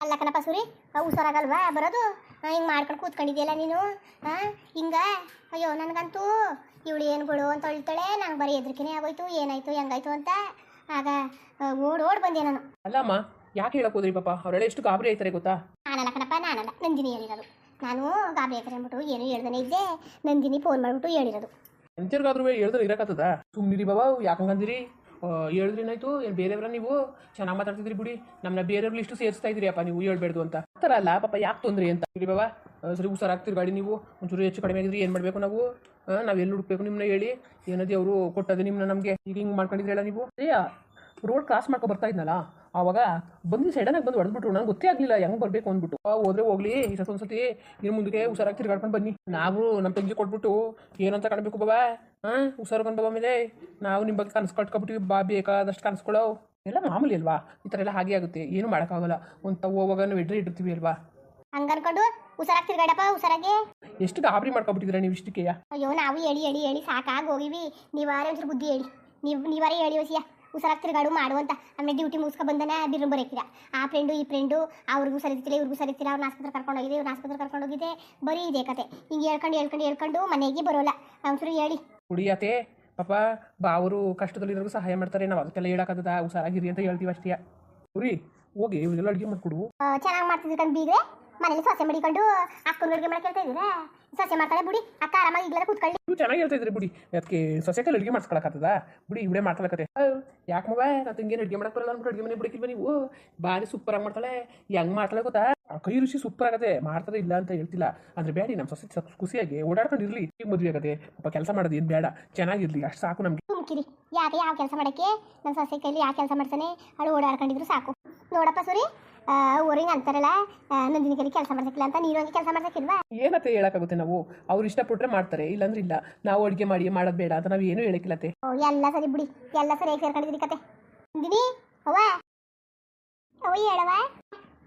ಅಲ್ಲ ಕಣಪ್ಪ ಸೂರಿ ಹುಷಾರಾಗಲ್ವಾ ಬರೋದು? ಹಿಂಗೆ ಮಾಡ್ಕೊಂಡು ಕೂತ್ಕೊಂಡಿದ್ಯಲ್ಲ ನೀನು? ಹಾಂ ಹಿಂಗ? ಅಯ್ಯೋ ನನಗಂತೂ ಇವಳು ಏನು ಬಿಡು ಅಂತ ಹೇಳ್ತಾಳೆ ನಂಗೆ ಬರೀ ಎದ್ರಕಿನೇ ಆಗೋಯ್ತು ಏನಾಯ್ತು ಹೆಂಗಾಯ್ತು ಅಂತ. ಆಗ ಓಡ್ ಓಡ್ ಬಂದೆ ನಾನು. ಅಲ್ಲಮ್ಮ ಯಾಕೆ ಹೇಳಕ್ ಹೋದ್ರಿ ಪಾಪ? ಅವರೆಲ್ಲ ಎಷ್ಟು ಗಾಬರಿ ಆಯ್ತಾರೆ ಗೊತ್ತಾ? ನಾನಲ್ಲ ಕಣಪ್ಪ ನಾನಲ್ಲ ನಂದಿನಿ ಹೇಳಿರೋದು. ನಾನು ಗಾಬರಿ ಆಯ್ತಾರೆ ಅಂದ್ಬಿಟ್ಟು ಏನು ಹೇಳ್ದೇನೆ ಇದ್ದೆ ನಂದಿನಿ ಫೋನ್ ಮಾಡಿಬಿಟ್ಟು ಹೇಳಿರೋದು. ಎಂತಿರ್ಗಾದ್ರೂ ಹೇಳ್ದ್ರೆ ಇರಕತ್ತದ ಸುಮ್ಮನಿರಿ ಬಾಬಾ ಯಾಕಂಗಂದಿರಿ ಹೇಳಿದ್ರಿ ಏನಾಯ್ತು ಏನು ಬೇರೆಯವ್ರ ನೀವು ಚೆನ್ನಾಗಿ ಮಾತಾಡ್ತಿದ್ರಿ ಬಿಡಿ. ನಮ್ಮನ್ನ ಬೇರೆಯವ್ರ ಲಿಸ್ಟು ಸೇರಿಸ್ತಾ ಇದ್ರಿ ಅಪ್ಪ ನೀವು, ಹೇಳ್ಬೇಡ್ದು ಅಂತ. ಆ ಥರ ಅಲ್ಲ, ಪಾಪ ಯಾಕೆ ತೊಂದ್ರೆ ಅಂತ? ಇರಿ ಬಾಬಾ ಸರಿ ಹುಷಾರಾಗ್ತಿರಿ ಗಾಡಿ ನೀವು. ಒಂಚೂರು ಹೆಚ್ಚು ಕಡಿಮೆ ಆಗಿದ್ರಿ ಏನು ಮಾಡಬೇಕು ನಾವು? ನಾವು ಎಲ್ಲಿ ಹುಡುಕ್ಬೇಕು ನಿಮ್ಮನ್ನ ಹೇಳಿ. ಏನದಿ ಅವರು ಕೊಟ್ಟದ್ದು ನಿಮ್ಮನ್ನ ನಮಗೆ. ಈಗ ಹಿಂಗೆ ಮಾಡ್ಕೊಂಡಿದ್ರಲ್ಲ ನೀವು? ಅಯ್ಯ ರೋಡ್ ಕ್ರಾಸ್ ಮಾಡ್ಕೊ ಬರ್ತಾ ಇದ್ನಲ್ಲ? ಆವಾಗ ಬಂದು ಸಡನ್ನಾಗಿ ಬಂದು ಹೊಡೆದ್ಬಿಟ್ರು. ನಂಗೆ ಗೊತ್ತೇ ಆಗಲಿಲ್ಲ ಹೆಂಗೆ ಬರಬೇಕು ಅಂದ್ಬಿಟ್ಟು. ಹೋದ್ರೆ ಹೋಗ್ಲಿ ಈ ಸತಿ ಒಂದ್ಸತಿ ಇನ್ನು ಮುಂದಕ್ಕೆ ಹುಷಾರಾಗಿ ತಿರ್ಗಾಡ್ಕೊಂಡು ಬನ್ನಿ. ನಾವು ನಮ್ಮ ತಂಗಿ ಕೊಟ್ಬಿಟ್ಟು ಏನಂತ ಕಾಣಬೇಕು ಬಾಬಾ? ಹಾಂ ಹುಷಾರ್ಕೊಂಡು ಬಾಬಾ ಮೇಲೆ. ನಾವು ನಿಮ್ಮ ಬಗ್ಗೆ ಕನಸು ಕಟ್ಕೊಬಿಟ್ಟಿವಿ ಬಾ ಬೇಕಾದಷ್ಟು ಕನಸ್ಕೊಳ್ಳೋ ಎಲ್ಲ ಮಾಮೂಲಿ ಅಲ್ವಾ? ಈ ಥರ ಎಲ್ಲ ಹಾಗೆ ಆಗುತ್ತೆ. ಏನು ಮಾಡೋಕ್ಕಾಗಲ್ಲ. ಒಂದು ತಾವು ಹೋಗುವಾಗ ನಾವು ಎಡ್ರೆ ಇಟ್ಟಿರ್ತೀವಿ ಅಲ್ವಾ? ಹಂಗೆ ಅನ್ಕೊಂಡು ಹುಷಾರಾಗಿ ತಿರ್ಗಾಡಪ್ಪ ಹುಷಾರಾಗಿ. ಎಷ್ಟು ಗಾಬರಿ ಮಾಡ್ಕೊಬಿಟ್ಟಿದ್ರೆ ನೀವು ಇಷ್ಟಕ್ಕೆ ಅಯ್ಯೋ ನಾವು ಹೇಳಿ ಹೇಳಿ ಹೇಳಿ ಸಾಕಾಗಿ ಹೋಗಿವಿ. ನೀವಾರೇ ಒಂಚೂರು ಬುದ್ಧಿ ಹೇಳಿ. ನೀವು ನೀವಾರೇ ಹೇಳಿ ಹೊಸಿಯ. ಹುಷಾರಾಗಿ ತಿರುಗಾಡು ಮಾಡು ಅಂತ. ಆಮೇಲೆ ಡ್ಯೂಟಿ ಮುಗಿಸ್ಕೊ ಬಂದನ ಬಿರು ಬರೋಕಿರ ಆ ಫ್ರೆಂಡು ಈ ಫ್ರೆಂಡು ಅವ್ರಿಗೂ ಸರಿತಿಲ್ಲ ಇವ್ರಿಗೂ ಸರಿತಿಲ್ಲ ಅವ್ರನ್ನ ಆಸ್ಪತ್ರೆ ಕರ್ಕೊಂಡು ಹೋಗಿದೆ ಇವ್ರನ್ನ ಆಸ್ಪತ್ರೆ ಕರ್ಕೊಂಡು ಹೋಗಿದೆ ಬರೀ ಇದೆ ಕತೆ. ಹಿಂಗೆ ಹೇಳ್ಕೊಂಡು ಹೇಳ್ಕೊಂಡು ಹೇಳ್ಕೊಂಡು ಮನೆಗೆ ಬರೋಲ್ಲ. ಒಂಚೂರು ಹೇಳಿ. ಕುಡಿಯತ್ತೆ ಪಾಪ ಬಾ ಅವರು ಕಷ್ಟದಲ್ಲಿರೋರ್ಗು ಸಹಾಯ ಮಾಡ್ತಾರೆ ನಾವು ಅದಕ್ಕೆಲ್ಲ ಹೇಳಕ್ಕಾಗದ? ಹುಷಾರಾಗಿರಿ ಅಂತ ಹೇಳ್ತೀವಿ ಅಷ್ಟೇ. ಉರಿ ಹೋಗಿ ಇವನ್ನೆಲ್ಲ ಅಡುಗೆ ಮಾಡಿಕೊಡು. ಚೆನ್ನಾಗಿ ಮಾಡ್ತಿದ್ರು ಕಣ್ ಬೀಗ್ರೆ. ಮನೇಲಿ ಸೊಸೆ ಮಡಿಕೊಂಡು ಅಕ್ಕನ ಅಡುಗೆ ಮಾಡಕ್ಕೆ ಹೇಳ್ತಾ ಇದ್ದೀರಾ? ಸೊಸೆ ಮಾಡ್ತಾಳೆ ಬಿಡಿ ಅಕ್ಕ ಆರಾಮಾಗಿ ಈಗಲೇ ಕೂತ್ಕೊಳ್ಳಿ. ನೀವು ಚೆನ್ನಾಗಿ ಹೇಳ್ತಾ ಇದ್ರಿ ಬಿಡಿ. ಅದಕ್ಕೆ ಸೊಸೆ ಕೈಲಿ ಅಡುಗೆ ಮಾಡ್ಸ್ಕೊಳಕತ್ತದ ಬಿಡಿ ಇವಳೇ ಮಾಡ್ಕೊಳಕತ್ತೆ ಯಾಕೆ ಮಗ ನಾ ತಂಗೇನು ಅಡುಗೆ ಮಾಡಕ್ಕೆ ಬರಲ್ಲ ಅಂದ್ಬಿಟ್ಟು ಅಡುಗೆ ಮನೆ ಬಿಡಕ್ಕಿಲ್ವ ನೀವು? ಬಾರಿ ಸೂಪರ್ ಆಗಿ ಮಾಡ್ತಾಳೆ. ಹೆಂಗ್ ಮಾಡ್ತಾಳೆ ಗೊತ್ತಾ? ಆ ಕೈ ರುಚಿ ಸೂಪರ್ ಆಗತ್ತೆ. ಮಾಡ್ತಾರೆ ಇಲ್ಲ ಅಂತ ಹೇಳ್ತಿಲ್ಲ. ಅಂದ್ರೆ ಬೇಡಿ ನಮ್ಮ ಸೊಸೆ ಖುಷಿಯಾಗಿ ಓಡಾಡ್ಕೊಂಡಿರ್ಲಿ ಈಗ ಮದುವೆ ಆಗತ್ತೆ. ಪಾಪ ಕೆಲಸ ಮಾಡೋದು ಏನು ಬೇಡ ಚೆನ್ನಾಗಿರ್ಲಿ ಅಷ್ಟು ಸಾಕು ನಮಗೆ. ಸುಮ್ಕಿರಿ ಯಾಕೆ ಯಾವ ಕೆಲಸ ಮಾಡಕ್ಕೆ? ನನ್ನ ಸೊಸೆ ಕೈಲಿ ಯಾವ ಕೆಲಸ ಮಾಡ್ತಾನೆ? ಅವಳು ಓಡಾಡ್ಕೊಂಡಿದ್ರು ಸಾಕು. ನೋಡಪ್ಪ ಸೂರಿ. ಊರಿಗೆ ಅಂತಾರಲ್ಲ ಆ, ನಂದಿನಿ ಕೈಲಿ ಕೆಲಸ ಮಾಡ್ಸಕ್ಕಿಲ್ಲ ಅಂತ ನೀನು ಹಂಗೆ ಕೆಲಸ ಮಾಡ್ಸಕ್ಕಿಲ್ವಾ? ಏನತ್ತೆ ಹೇಳಕ್ಕಾಗುತ್ತೆ ನಾವು? ಅವ್ರು ಇಷ್ಟಪಟ್ಟರೆ ಮಾಡ್ತಾರೆ ಇಲ್ಲಾಂದ್ರೆ ಇಲ್ಲ. ನಾವು ಅಡುಗೆ ಮಾಡಿ ಮಾಡೋದು ಬೇಡ ಅಂತ ನಾವು ಏನು ಹೇಳಕ್ಕಿಲ್ಲತ್ತೆ ಓ ಎಲ್ಲ ಸರಿ ಬಿಡಿ. ಎಲ್ಲ ಸರಿ ಸೇರ್ಕೊಂಡಿದ್ದೀನಿ ಕತೆ. ನಂದಿನಿ ಅವ್ವ? ಅವ ಹೇಳವ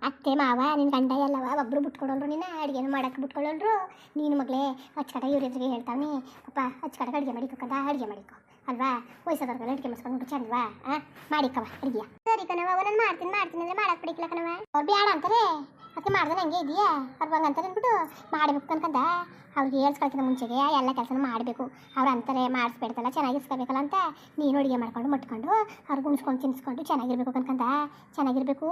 ಅತ್ತೆ ಮಾವ ನಿನ್ನ ಗಂಡ ಎಲ್ಲವ, ಒಬ್ರು ಬಿಟ್ಕೊಡೋಲ್ರು ನಿನ್ನ ಅಡುಗೆನ ಮಾಡಕ್ಕೆ ಬಿಟ್ಕೊಳ್ಳೋಲ್ರು ನೀನು ಮಗಳೇ ಅಚ್ಚಕಟ ಇವ್ರ ಎದುರಿಗೆ ಹೇಳ್ತಾವನಿ, ಅಪ್ಪ ಅಚ್ಚಕಟ ಅಡುಗೆ ಮಾಡಿಕೊಂಡ ಅಡುಗೆ ಮಾಡಿಕೊ, ಅಲ್ವಾ? ವಯಸ್ಸಾದವ್ರಿಗೆಲ್ಲ ಅಡುಗೆ ಮಾಡಿಸ್ಕೊಂಡು ಚಂದವಾ ಆ ಮಾಡಿಕವ ಅಡುಗೆ ಸರಿ ಕಣವ ನಾನು ಮಾಡ್ತೀನಿ ಮಾಡ್ತೀನಿ, ಅಂದ್ರೆ ಮಾಡಕ್ಕೆ ಬಿಡಿಕಿಲ್ಲ ಕಣವ ಅವ್ರು ಬೇಡ ಅಂತಾರೆ ಅದಕ್ಕೆ ಮಾಡ್ದೆ ಹಂಗೆ ಇದೆಯಾ ಅವ್ರು ಹಂಗೆ ಅಂತಾರೆ ಅಂದ್ಬಿಟ್ಟು ಮಾಡ್ಬೇಕು ಅನ್ಕಂದ ಅವ್ರಿಗೆ ಹೇಳ್ಸ್ಕೊಳ್ಕಿಂತ ಮುಂಚೆಗೆ ಎಲ್ಲ ಕೆಲಸನ ಮಾಡಬೇಕು. ಅವ್ರು ಅಂತಾರೆ, ಮಾಡಿಸ್ಬೇಡ್ತಲ್ಲ ಚೆನ್ನಾಗಿರ್ಸ್ಕೋಬೇಕಲ್ಲ ಅಂತ. ನೀನು ಅಡುಗೆ ಮಾಡ್ಕೊಂಡು, ಮಟ್ಕೊಂಡು, ಅವ್ರಿಗೆ ಉಣ್ಸ್ಕೊಂಡು, ತಿನ್ಸ್ಕೊಂಡು ಚೆನ್ನಾಗಿರ್ಬೇಕು ಅನ್ಕಂದ ಚೆನ್ನಾಗಿರ್ಬೇಕು.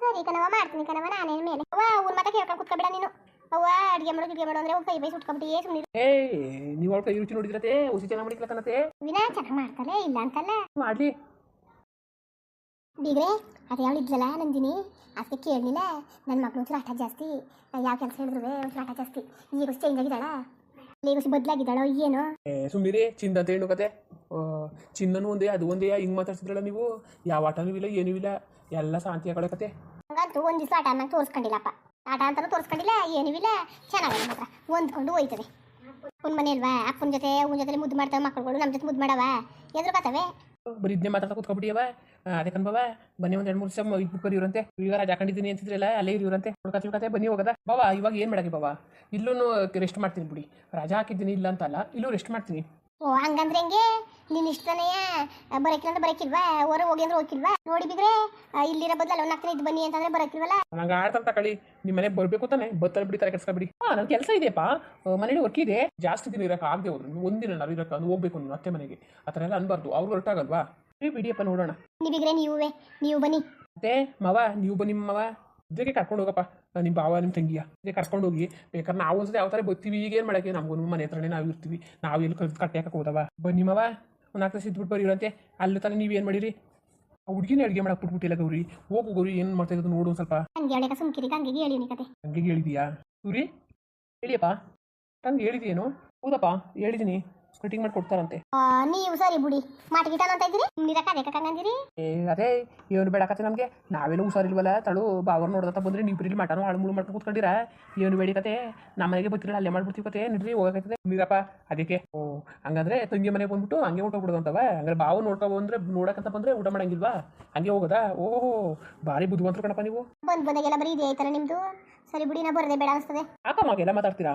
ಸರಿ ಕಣವ ಮಾಡ್ತೀನಿ ಕಣವ ನಾನೇನು ಮೇಲೆ. ಅವ್ವ ಊರ್ ಮಾತಾ ಕೇಳ್ಕೊಂಡು ಕುತ್ಕೊಬೇಡ ನೀನು. ಅವ್ವ ಅಡುಗೆ ಮಾಡೋ ಅಡುಗೆ ಮಾಡೋ ಅಂದ್ರೆ ಕೈ ಬೈ ಸುಟ್ಕೊಬಿಟ್ಟು ಸುಮ್ಮನೆ ಏ ನೀವು ಅವ್ಳ ಕೈ ರುಚಿ ನೋಡಿದ್ರತೆ ಹುಸಿ ಚೆನ್ನಾಗಿ ಕಣತೆ ವಿನ ಚೆನ್ನಾಗಿ ಮಾಡ್ತಾರೆ ಇಲ್ಲ ಅಂತಲ್ಲ. ಮಾಡ್ಲಿ. ಬೀಗ್ರೆ ಅದು ಯಾವಳು ಇದ್ಲಲ್ಲ ನಂದಿನಿ ಅದಕ್ಕೆ ಕೇಳಲಿಲ್ಲ. ನನ್ನ ಮಕ್ಕಳು ಒಂಚೂರು ಆಟ ಜಾಸ್ತಿ. ಯಾವ ಕೆಲಸ ಹೇಳಿದ್ರು ಒಂಚೂರು ಆಟ ಜಾಸ್ತಿ. ಈಗ ಚೇಂಜ್ ಆಗಿದ್ದಾಳ? ಈಗ ಬದಲಾಗಿದ್ದಾಳೋ ಏನೋ? ಏ ಸುಮ್ಮನಿರಿ ಚಿಂದ ಅಂತ ಹೇಳು ಕತೆ. ಚಿನ್ನನೂ ಒಂದೇ ಅದು ಒಂದೇ ಹಿಂಗೆ ಮಾತಾಡ್ಸಿದ್ರಲ್ಲ ನೀವು? ಯಾವ ಆಟನೂ ಇಲ್ಲ ಏನೂ ಇಲ್ಲ. ಎಲ್ಲ ಶಾಂತಿ ಕಡೆ ಕತೆ. ಹಂಗಂತೂ ಒಂದು ದಿವಸ ಆಟ ಅನ್ನಂಗೆ ತೋರಿಸ್ಕೊಂಡಿಲ್ಲಪ್ಪ. ಆಟ ಅಂತಾನು ತೋರಿಸ್ಕೊಂಡಿಲ್ಲ ಏನೂ ಇಲ್ಲ. ಚೆನ್ನಾಗಲ್ಲ ಮಾತ್ರ. ಹೊಂದ್ಕೊಂಡು ಹೋಯ್ತದೆ. ಅಪ್ಪನ ಮನೆ ಅಲ್ವಾ? ಅಪ್ಪನ ಜೊತೆ ಅವನ ಜೊತೆ ಮುದ್ದು ಮಾಡ್ತಾವೆ ಮಕ್ಕಳುಗಳು ನಮ್ಮ ಜೊತೆ ಮುದ್ದು ಮಾಡವ? ಎದುರು ಬರ್ತವೆ ಬರೀ ಇದನ್ನೇ ಮಾತಾಡ್ತಾ ಕೂತ್ಕೊಬಿಟ್ಟಿಯವ? ಅದಕ್ಕೆ ಅನ್ಬವ ಬನ್ನಿ ಒಂದು ಎರಡು ಮೂರು ದಿವಸ ಇದ್ಬಿಟ್ಟು ಬರೀವ್ರಂತೆ ಈಗ ರಾಜ ಹಾಕೊಂಡಿದ್ದೀನಿ ಅಂತಿದ್ರಲ್ಲ ಅಲ್ಲೇ ಇರಿವ್ರಂತೆ ಹುಡ್ಕಾ ಕತೆ ಬನ್ನಿ ಹೋಗದ? ಬಾವಾ ಇವಾಗ ಏನು ಮಾಡಕ್ಕೆ ಬಾವಾ? ಇಲ್ಲೂ ರೆಸ್ಟ್ ಮಾಡ್ತೀನಿ ಬಿಡಿ. ರಜಾ ಹಾಕಿದ್ದೀನಿ ಇಲ್ಲ ಅಂತ ಅಲ್ಲ ಇಲ್ಲೂ ರೆಸ್ಟ್ ಮಾಡ್ತೀನಿ. ಓ ಹಂಗಂದ್ರೆ ಹೆಂಗೆ? ನಿನ್ನ ಇಷ್ಟನೇ ಬರಕಿಲ್ಲ ಅಂದ್ರೆ ಬರಕಿಲ್ವಾ? ಹೊರ ಹೋಗಿ ಅಂದ್ರೆ ಹೋಗಿಲ್ವಾ? ನೋಡಿ ಬಿದ್ರೆ ಇಲ್ಲಿರ ಬದಲ ನಾಲ್ಕು ಇದು ಬನ್ನಿ ಅಂತಂದ್ರೆ ಬರಕಿಲ್ವಲ್ಲ? ನಂಗೆ ಆಡ್ತಂತ ಕಳಿ. ನಿಮ್ಮ ಮನೆಗೆ ಬರಬೇಕು ತಾನೆ. ಬತ್ತಲ್ ಬಿಡಿ ಕೆಲಸ ಬಿಡಿ ಹಾಂ ನನ್ನ ಕೆಲಸ ಇದೆಯಪ್ಪ ಮನೇಲಿ ವರ್ಕ್ ಇದೆ. ಜಾಸ್ತಿ ದಿನ ಇರೋಕೆ ಆಗದೆ ಹೋದ್ರು. ಒಂದಿನ ನಾವು ಇರೋಕೆ ಅದು ಹೋಗ್ಬೇಕು ನೀನು ಅತ್ತೆ ಮನೆಗೆ. ಆ ಥರ ಎಲ್ಲ ಅನ್ಬಾರ್ದು. ಅವ್ರು ಹೊರಟಾಗಲ್ವಾ ಈ ಬಿಡಿಯಪ್ಪ ನೋಡೋಣ. ನೀವಿಗ್ರೆ ನೀವೇ ನೀವು ಬನ್ನಿ. ಮತ್ತೆ ಮವ ನೀವು ಬನ್ನಿ ಮವ. ಇದಕ್ಕೆ ಕರ್ಕೊಂಡು ಹೋಗಪ್ಪ. ನಿಮ್ಮ ಭಾವ ನಿಮ್ಮ ತಂಗಿಯ ಹೀಗೆ ಕರ್ಕೊಂಡು ಹೋಗಿ. ಬೇಕಾದ್ರೆ ನಾವು ಒಂದ್ಸತಿ ಯಾವ ಥರ ಬರ್ತೀವಿ ಈಗ ಏನು ಮಾಡೋಕ್ಕೆ? ನಮಗೂ ಮನೆ ಹತ್ರನೇ ನಾವು ಇರ್ತೀವಿ. ನಾವು ಎಲ್ಲಿ ಕಲ್ತು ಕಟ್ಟೆ ಹಾಕಕ್ಕೆ ಹೋದವ? ಬನ್ನಿ ಮವ ಒಂದು ನಾಲ್ಕು ದಿವಸ ಇದ್ಬಿಟ್ಟು ಬರೀರಂತೆ ಅಲ್ಲಿ ತಾನೇ ನೀವು ಏನು ಮಾಡಿರಿ? ಆ ಹುಡುಗಿನೇ ಅಡುಗೆ ಮಾಡಕ್ಕೆ ಬಿಟ್ಬಿಟ್ಟಿಲ್ಲ ಗೌರಿ. ಹೋಗು ಗೌರಿ ಏನು ಮಾಡ್ತಾ ಇರೋದು ನೋಡು ಸ್ವಲ್ಪ. ಹಂಗೆ ಹೇಳಿದೀಯಾ? ಸೂರಿ ಹೇಳಿಯಪ್ಪ. ತಂಗೆ ಹೇಳಿದೇನು ಹೌದಪ್ಪ ಹೇಳಿದ್ದೀನಿ ಕಟಿಂಗ್ ಮಾಡಿ ಕೊಡ್ತಾರಂತೆ. ಆ, ನೀವು ಸರಿ ಬಿಡಿ. ಮಾಟಗಿಟ ಅಂತ ಇದ್ದೀರಿ? ನೀರಕ್ಕ ಅದೇ ಹಂಗಂದಿರಿ ಏ ಅದೇ ಏನು ಬೇಡಕತ್ತೆ ನಮಗೆ. ನಾವೆಲ್ಲ ಹುಷಾರಿಲ್ವಲ್ಲ ತಳು ಬಾವರ್ ನೋಡ್ದತ್ತ ಬಂದ್ರೆ ನೀವು ಪ್ರೀಲಿ ಮಟನು ಹಾಳು ಮುಳು ಮಾಡ್ಕೊಂಡು ಕೂತ್ಕೊಂಡಿರ. ಏನು ಬೇಡಿಕತೆ ನಮ್ಮ ಮನೆಗೆ ಬರ್ತಿರಲ್ಲ ಅಲ್ಲೇ ಮಾಡ್ಬಿಡ್ತೀವಿ ಕತೆ. ನಿಡ್ರಿ ಹೋಗಕತ್ತದೆ ನೀರಪ್ಪ ಅದಕ್ಕೆ. ಓ ಹಂಗಂದ್ರೆ ತಂಗಿ ಮನೆಗೆ ಬಂದ್ಬಿಟ್ಟು ಹಂಗೆ ಊಟ ಬಿಡೋದು ಅಂತವ ಹಂಗಾರೆ ಬಾವು ನೋಡ್ಕೊ ಬಂದ್ರೆ ನೋಡಕಂತ ಬಂದ್ರೆ ಊಟ ಮಾಡಂಗಿಲ್ವಾ? ಹಂಗೆ ಹೋಗೋದಾ? ಓಹೋ ಭಾರಿ ಬುದ್ಧಿವಂತರು ಕಣಪ್ಪ ನೀವು. ಬಂದ್ ಬಂದಾಗೆಲ್ಲ ಬರೀ ಇದೆ ಆಯ್ತಲ್ಲ ನಿಮ್ದು? ಸರಿ ಬಿಡಿ ನಾ ಬರದೆ ಬೇಡ ಅನಿಸ್ತದೆ. ಅಕ್ಕ ಮಗೆಲ್ಲ ಮಾತಾಡ್ತೀರಾ?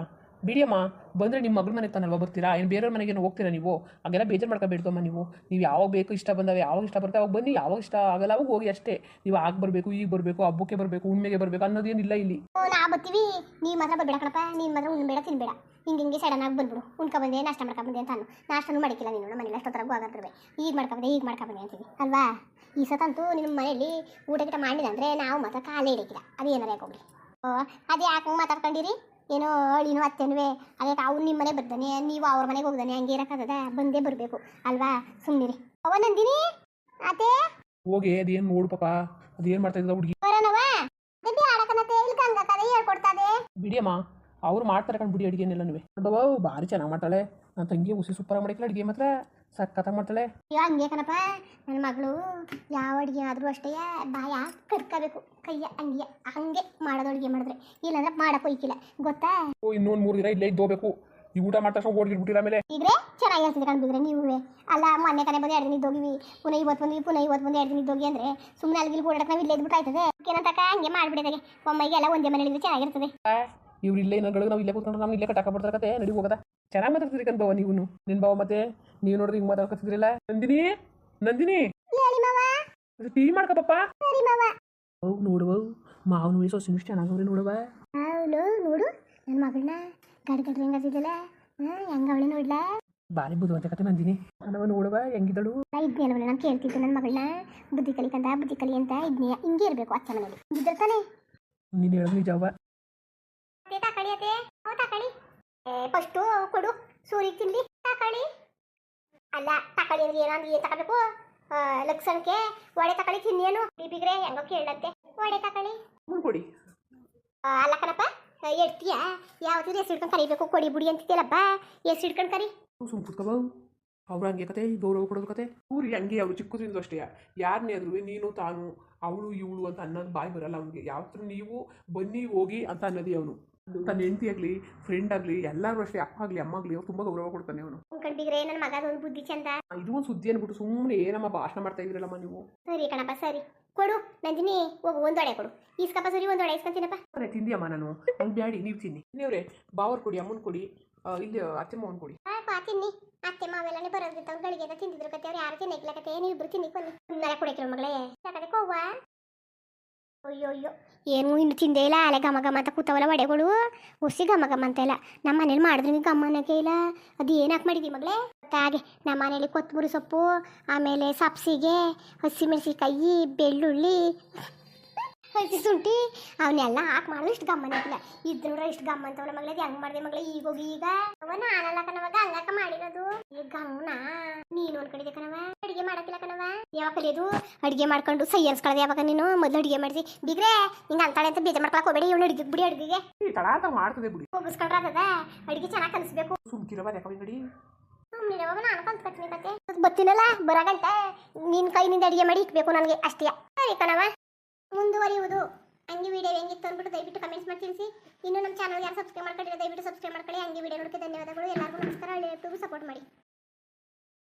ಬಿಡಿಯಮ್ಮ ಬಂದರೆ ನಿಮ್ಮ ಮಗಳ ಮನೆ ತಾನಲ್ವಾ ಬರ್ತೀರಾ? ಏನು ಬೇರೆಯವ್ರ ಮನೆಗೆ ಹೋಗ್ತೀರಾ ನೀವು? ಹಾಗೆಲ್ಲ ಬೇಜಾರು ಮಾಡ್ಕೊಬೇಡ್ತಮ್ಮ ನೀವು. ನೀವು ಯಾವಾಗ ಬೇಕು ಇಷ್ಟ ಬಂದಾವೆ, ಯಾವಾಗ ಇಷ್ಟ ಬರ್ತಾವೆ, ಅವಾಗ ಬನ್ನಿ. ಯಾವಾಗ ಇಷ್ಟ ಆಗಲ್ಲ ಅವಾಗ ಹೋಗಿ ಅಷ್ಟೇ. ನೀವು ಆಗ ಬರಬೇಕು, ಈಗ ಬರಬೇಕು, ಹಬ್ಬಕ್ಕೆ ಬರಬೇಕು ಉಣ್ಮೆಗೆ ಬರಬೇಕು ಅನ್ನೋದೇನಿಲ್ಲ ಇಲ್ಲಿ. ನಾ ಬರ್ತೀವಿ. ನೀ ಮಾತ್ರ ಬೇಡ ಕಣಪ್ಪ. ನೀನು ಮಾತ್ರ ಉಣ್ಬೇಡ ತಿನ್ಬೇಡ. ಹಿಂಗೆ ಹಿಂಗೆ ಸಡನ್ ಆಗಿ ಬಂದ್ಬಿಡು. ಉಣ್ಕೊ ಬಂದೆ, ನಾಷ್ಟ ಮಾಡ್ಕೊ ಬಂದೆ ಅಂತ ಅನ್ನು ನಾಷ್ಟನೂ ಮಾಡಿಕ್ಕಿಲ್ಲ ನೀನು. ನಮ್ಮ ಮನೇಲಿ ಅಷ್ಟೊತ್ತರಗೂ ಆಗತ್ತಿರ್বে ಈಗ ಮಾಡ್ಕೊಂಬಂದೆ ಈಗ ಮಾಡ್ಕೊ ಬಂದೆ ಅಂತೀವಿ. ಅಲ್ವಾ? ಈ ಸತಂತೂ ನಿಮ್ಮ ಮನೆಯಲ್ಲಿ ಊಟ ಗಿಟ ಮಾಡಿಲ್ಲ ಅಂದರೆ ನಾವು ಮಾತ್ರ ಕಾಲೇ ಹಿಡಿಕಿಲ್ಲ ಅದು ಏನಾರ ಓ ಅದು ಯಾಕೆ ಮಾತಾಡ್ಕೊಂಡಿರಿ? ಏನೋ ಅಳಿನೂ ಅತ್ತೆನುವೆ ಅದಕ್ಕೆ ಅವ್ನು ನಿಮ್ಮ ಮನೆ ಬರ್ತಾನೆ ನೀವು ಅವ್ರ ಮನೆಗೆ ಹೋಗ್ದಾನೆ ಹಂಗೆ ಇರೋಕ್ಕಾಗದ? ಬಂದೇ ಬರಬೇಕು. ಅಲ್ವಾ? ಸುಮ್ಮನಿರಿ ಅವ ನಂದಿನಿ? ಅತ್ತೆ? ಹೋಗಿ ಅದೇನು ನೋಡು ಪಾಪ. ಅದೇನು ಮಾಡ್ತಾ ಇದ್ದ ಹುಡುಗಿ? ಬರೋಣವ ಬಿಡಿ ಆಡಕನತ್ತೆ ಇಲ್ಲಿ ಕதை ಹೇಳ್ಕೊಡ್ತಾದೆ. ಬಿಡಿಯಮ್ಮ ಅವ್ರು ಮಾಡ್ತಾರೆ ಕಣ್ ಬಿಡಿ ಅಡುಗೆನೆಲ್ಲನೂ ಬಾಬಾ ಭಾರಿ ಚೆನ್ನಾಗಿ ಮಾಡ್ತಾಳೆ. ನನ್ನ ತಂಗಿ ಉಸಿ ಸೂಪರ್ ಮಾಡಿಕ್ಕಿಲ್ಲ ಅಡುಗೆ ಮಾತ್ರ. ಸಖತ್ತಾಗಿ ಮಾಡ್ತಾಳೆ. ಅಯ್ಯೋ ಹಂಗೆ ಕಣಪ್ಪ. ನನ್ನ ಮಗಳು ಯಾವ ಅಡುಗೆ ಆದರೂ ಅಷ್ಟೇ ಬಾಯ ಕರ್ಕೋಬೇಕು ಕೈಯ ಹಂಗೆ ಹಂಗೆ ಮಾಡೋದು ಅಡುಗೆ ಮಾಡಿದ್ರೆ. ಇಲ್ಲಾಂದ್ರೆ ಮಾಡಕ್ಕೆ ಹೋಯ್ಕಿಲ್ಲ ಗೊತ್ತಾ? ಓ ಇನ್ನೊಂದು ಮೂರು ದಿನ ಇಲ್ಲೇ ಇದ್ದೋಗ್ಬೇಕು. ಈ ಊಟ ಮಾಡ್ತಾ ಓಡಿಬಿಟ್ಟಿಲ್ಲ ಆಮೇಲೆ. ಇದ್ರೆ ಚೆನ್ನಾಗಿ ಅನ್ಸುತ್ತೆ ಕಣ್ಬಿದ್ರೆ ನೀವೇ. ಅಲ್ಲ ಮೊನ್ನೆ ಕಡೆ ಬಂದು ಎರಡು ದಿನ ಇದ್ದೋಗಿವಿ. ಪುನಃ ಇವತ್ತು ಬಂದ್ವಿ ಪುನಃ ಇವತ್ತು ಬಂದು ಎರಡು ದಿನ ಇದ್ದೋಗಿ ಅಂದ್ರೆ ಸುಮ್ಮನೆ ಅಲ್ಲಿಗೆ ಓಡಾಡಕ್ಕೆ ನಾವು ಇಲ್ಲೇ ಇದ್ಬಿಟ್ಟು ಆಯ್ತದೆ. ಏನಂತಕ ಹಂಗೆ ಮಾಡಿಬಿಡಿದಾಗೆ ಒಮ್ಮೆಗೆಲ್ಲ ಒಂದೇ ಮನೆ ಇದ್ರೆ ಚೆನ್ನಾಗಿರ್ತದೆ ಇವ್ರು ಇಲ್ಲೇ ಇನ್ನೊಂದು ನಾವು ಇಲ್ಲೇ ಕೂತ್ಕೊಂಡು ನಾವು ಇಲ್ಲೇ ಕಟ್ಟಾಕ ಬರ್ತಾರೆ ಕತೆ ನಡಿ ಹೋಗದ. ಚೆನ್ನಾಗಿ ಮಾತಾಡ್ತಿದ್ರಿ ಕಣ್ ಬಾವ ನೀವು ನಿನ್ ಬಾವ ಮತ್ತೆ ನೀವು ನೋಡಿದ್ರೆ ಹಿಂಗೆ ಮಾತಾಡ್ಕೊತಿದ್ರಲ್ಲ. ನಂದಿನಿ ನಂದಿನಿ. ಟೀ ಮಾಡ್ಕಪ್ಪ. ಅವು ನೋಡುವ ಮಾವನ ವಯಸ್ಸು ಸೊಸಿನೂ ಚೆನ್ನಾಗವ್ರಿ ನೋಡುವ. ಅವಳು ನೋಡು. ನನ್ನ ಮಗಳನ್ನ ಗಡ್ ಗಡ್ ಹೆಂಗದಿದ್ದಲ್ಲ ಹೆಂಗ ಅವಳೆ ನೋಡ್ಲಾ? ಭಾರಿ ಬುದ್ಧಿವಂತ ಕತೆ ನಂದಿನಿ. ಅನವ ನೋಡುವ ಹೆಂಗಿದ್ದಳು? ಇದ್ನೇನವಲ್ಲ ನಾನು ಕೇಳ್ತಿದ್ದೆ ನನ್ನ ಮಗಳನ್ನ. ಬುದ್ಧಿ ಕಲಿಕಂದ ಬುದ್ಧಿ ಕಲಿ ಅಂತ ಇದ್ನೇ. ಹಿಂಗೆ ಇರಬೇಕು ಅಚ್ಚ ಮನೇಲಿ. ಇದ್ರ ತಾನೆ ನೀನು ಹೇಳೋದು ನಿಜವ ತಕಳಿ ಅತೆ ತಕಳಿ ಫಸ್ಟು ಕೊಡು. ಸೂರಿಗೆ ತಿನ್ಲಿ. ತಕಳಿ ಅಲ್ಲ ತಕಳಿ ಅಂದ್ರೆ ಏನಂದ್ರೆ ಏನು ತಗೋಬೇಕು ಲಕ್ಷಣಕ್ಕೆ ಒಡೆ ತಕಳಿ ತಿನ್ನೇನು ಬಿಬಿಗ್ರೆ ಹೆಂಗೋ ಕೇಳಂತೆ. ಒಡೆ ತಕಳಿ ಕೊಡಿ. ಅಲ್ಲ ಕಣಪ್ಪ ಎಡ್ತೀಯ ಯಾವ್ದು ಎಸ್ ಹಿಡ್ಕೊಂಡು ಕರಿಬೇಕು. ಕೊಡಿ ಬುಡಿ ಅಂತಿದ್ಯಲ್ಲಪ್ಪ. ಎಸ್ ಹಿಡ್ಕೊಂಡು ಕರಿ. ಸುಮ್ ಕುತ್ಕೋಬ ಅವ್ರು ಹಂಗೆ ಕತೆ ಗೌರವ ಕೊಡೋದು ಕತೆ. ಊರಿಗೆ ಹಂಗೆ ಅವರು ಚಿಕ್ಕದ್ರಿಂದ ಅಷ್ಟೇ. ಯಾರನ್ನೇ ಆದ್ರೂ ನೀನು ತಾನು ಅವಳು ಇವಳು ಅಂತ ಅನ್ನೋದು ಬಾಯಿ ಬರಲ್ಲ ಅವನಿಗೆ. ಯಾವತ್ತೂ ನೀವು ಬನ್ನಿ ಹೋಗಿ ಅಂತ ಅನ್ನೋದೇ ಅವನು. ತನ್ನ ಹೆಂಡತಿ ಆಗಲಿ ಫ್ರೆಂಡ್ ಆಗಲಿ ಎಲ್ಲರೂ ಅಷ್ಟೇ ಅಪ್ಪ ಆಗಲಿ ಅಮ್ಮ ಆಗಲಿ ಅವ್ರು ತುಂಬ ಗೌರವ ಕೊಡ್ತಾನೆ ಅವನು ಕಂಡಿಗ್ರೆ ನನ್ನ ಮಗದೊಂದು ಬುದ್ಧಿ ಚಂದ. ಇದು ಒಂದು ಸುದ್ದಿ ಅನ್ಬಿಟ್ಟು ಸುಮ್ಮನೆ ಏನಮ್ಮ ಭಾಷಣ ಮಾಡ್ತಾ ಇದ್ರಲ್ಲಮ್ಮ ನೀವು? ಸರಿ ಕಣಪ್ಪ ಸರಿ. ಕೊಡು ನಂಜಿನಿ ಹೋಗು ಒಂದು ಒಡೆ ಕೊಡು. ಇಸ್ಕಪ್ಪ ಸರಿ ಒಂದು ಒಡೆ ಇಸ್ಕೊಂತೀನಪ್ಪ ಅರೆ ತಿಂದಿಯಮ್ಮ ನಾನು? ಹಂಗೆ ಬ್ಯಾಡಿ ನೀವು ತಿನ್ನಿ. ನೀವ್ರೆ ಬಾವರ್ ಕೊಡಿ ಅಮ್ಮನ ಕೊಡಿ ಇಲ್ಲಿ ಅತ್ತೆ ಮಾವನ್ ಕೊಡಿ. ತಿನ್ನಿ. ಅತ್ತೆ ಮಾವೆಲ್ಲನೇ ಬರೋದ್ರಿಂದ ಅವ್ರು ಗಳಿಗೆ ತಿಂದಿದ್ರು ಕತೆ ಅವ್ರು ಯಾರು ತಿನ್ನಕ್ಕಿಲ್ಲ ಕತೆ ನೀವು ಇಬ್ರು ತಿನ್ನಿ ಸುಮ್ಮನೆ ಕುಡಿಕಿರೋ ಮಗಳೇ. ಯಾಕಡೆ ಕೋವ? ಅಯ್ಯೋ ಅಯ್ಯೋ. ಏನು ಇನ್ನು ತಿಂದೇ ಇಲ್ಲ. ಅಲೆ ಘಮ ಘಮ ಅಂತ ಕೂತವಲ್ಲ ವಡೆಗಳು ಹುಸಿ ಘಮ ಘಮ ಅಂತ ಇಲ್ಲ. ನಮ್ಮ ಮನೇಲಿ ಮಾಡಿದ್ರೆ ನಿಮ್ಗೆ ಗಮ್ಮನಕ್ಕೆ ಇಲ್ಲ. ಅದು ಏನಕ್ಕೆ ಮಾಡಿದ್ವಿ ಮಗಳೇ? ಹಾಗೆ ನಮ್ಮ ಮನೇಲಿ ಕೊತ್ತಂಬರಿ ಸೊಪ್ಪು, ಆಮೇಲೆ ಸಬ್ಸಿಗೆ ಹಸಿಮೆಣಸಿಕಾಯಿ ಬೆಳ್ಳುಳ್ಳಿ, ಹಸಿ ಶುಂಠಿ, ಅವನ್ನೆಲ್ಲ ಹಾಕಿ ಮಾಡಲು ಇಷ್ಟು ಗಮ್ಮನ ಇಲ್ಲ. ಇದ್ರೂ ಇಷ್ಟು ಗಮ್ಮ ಅಂತವಲ್ಲ ಮಗಳೇ ಹೆಂಗ್ ಮಾಡಿದೆ ಮಗಳೇ? ಈಗ ಹೋಗಿ ಈಗ. ಅವ ನಾನಲ್ಲ ಕಣವಾಗ ಗಂಗಕ್ಕ ಮಾಡಿರೋದು. ಈಗ ಗಮ್ಮನ ನೀನು ಅನ್ಕೊಂಡಿದ್ದೆ ಕಣವ ಕಣವ ಯಾವಾಗ ಕಲಿಯೋದು? ಅಡಿಗೆ ಮಾಡ್ಕೊಂಡು ಸೈ ಅನ್ಸ್ಕೊಳ್ಳೋದು ಯಾವಾಗ ನೀನು? ಮೊದಲು ಅಡಿಗೆ ಮಾಡಿಸಿ ಬಿಗ್ರೆ ಹಿಂಗ ಅಂತಾಳೆ ಅಂತ ಬೇಜಾರ್ ಮಾಡ್ಕೊಳಕ್ ಹೋಗ್ಬೇಡಿ ಇವಳು ಅಡಿಗೆ ಬಿಡಿ ಅಡುಗೆಗೆ. ಈ ತಡ ಅಂತ ಮಾಡ್ತದೆ ಬಿಡಿ. ಹೋಗಿಸ್ಕೊಂಡ್ರೆ ಆಗದ? ಅಡಿಗೆ ಚೆನ್ನಾಗಿ ಕಲಿಸ್ಬೇಕು. ಸುಮ್ಕಿರವ ಯಾಕೆ ಬಿಡಿ ಸುಮ್ಮನೆ ನಾನು ಕಲ್ತ್ಕೊತೀನಿ ಕತೆ ಬತ್ತೀನಲ್ಲ ಬರಗಂಟ. ನಿನ್ನ ಕೈನಿಂದ ಅಡಿಗೆ ಮಾಡಿ ಇಕ್ಬೇಕು ನನಗೆ ಅಷ್ಟೇ. ಸರಿ ಕಣವ ಮುಂದುವರಿಯುವುದು. ಹಂಗೆ ವಿಡಿಯೋ ಹೆಂಗಿತ್ತು ಅಂದ್ಬಿಟ್ಟು ದಯವಿಟ್ಟು ಕಮೆಂಟ್ಸ್ ಮಾಡಿ ತಿಳಿಸಿ. ಇನ್ನು ನಮ್ಮ ಚಾನಲ್ ಯಾರು ಸಬ್ಸ್ಕ್ರೈಬ್ ಮಾಡ್ಕೊಂಡಿರೋ ದಯವಿಟ್ಟು ಸಬ್ಸ್ಕ್ರೈಬ್ ಮಾಡ್ಕೊಳ್ಳಿ. ಹಂಗೆ ವಿಡಿಯೋ ನೋಡೋಕ್ಕೆ ಧನ್ಯವಾದಗಳು. ಎಲ್ಲರಿಗೂ ನಮಸ್ಕಾರ. ಒಳ್ಳೆ ಸಪೋರ್ಟ್ ಮಾಡಿ.